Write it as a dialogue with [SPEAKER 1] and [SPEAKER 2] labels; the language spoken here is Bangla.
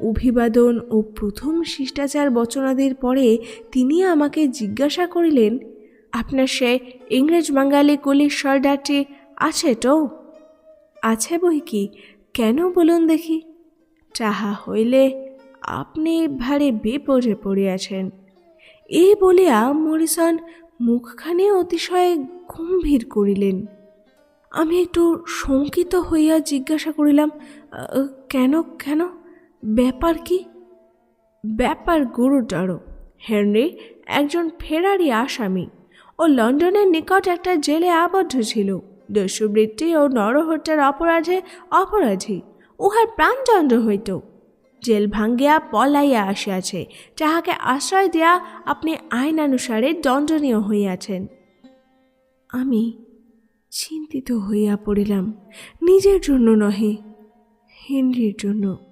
[SPEAKER 1] অভিবাদন ও প্রথম শিষ্টাচার বচনাদের পরে তিনি আমাকে জিজ্ঞাসা করিলেন, আপনার সে ইংরেজ বাঙালি কুলির সর্দারটি আছে তো? আছে বই কি? কেন বলুন দেখি? তাহা হইলে আপনি ভারে বিপদে পড়িয়াছেন। এই বলিয়া মরিসন মুখখানে অতিশয় গম্ভীর করিলেন। আমি একটু শঙ্কিত হইয়া জিজ্ঞাসা করিলাম কেন কেন? ব্যাপার কি? ব্যাপার গুরুতর হেনরি একজন ফেরারি আসামি ও লন্ডনের নিকট একটা জেলে আবদ্ধ ছিল। দস্যুবৃত্তি ও নরহত্যার অপরাধে অপরাধী, উহার প্রাণদণ্ড হইত। জেল ভাঙ্গিয়া পলাইয়া আসিয়াছে যাহাকে আশ্রয় দিয়া আপনি আইনানুসারে দণ্ডনীয় হইয়াছেন। আমি চিন্তিত হইয়া পড়িলাম, নিজের জন্য নহে, হেনরির জন্য।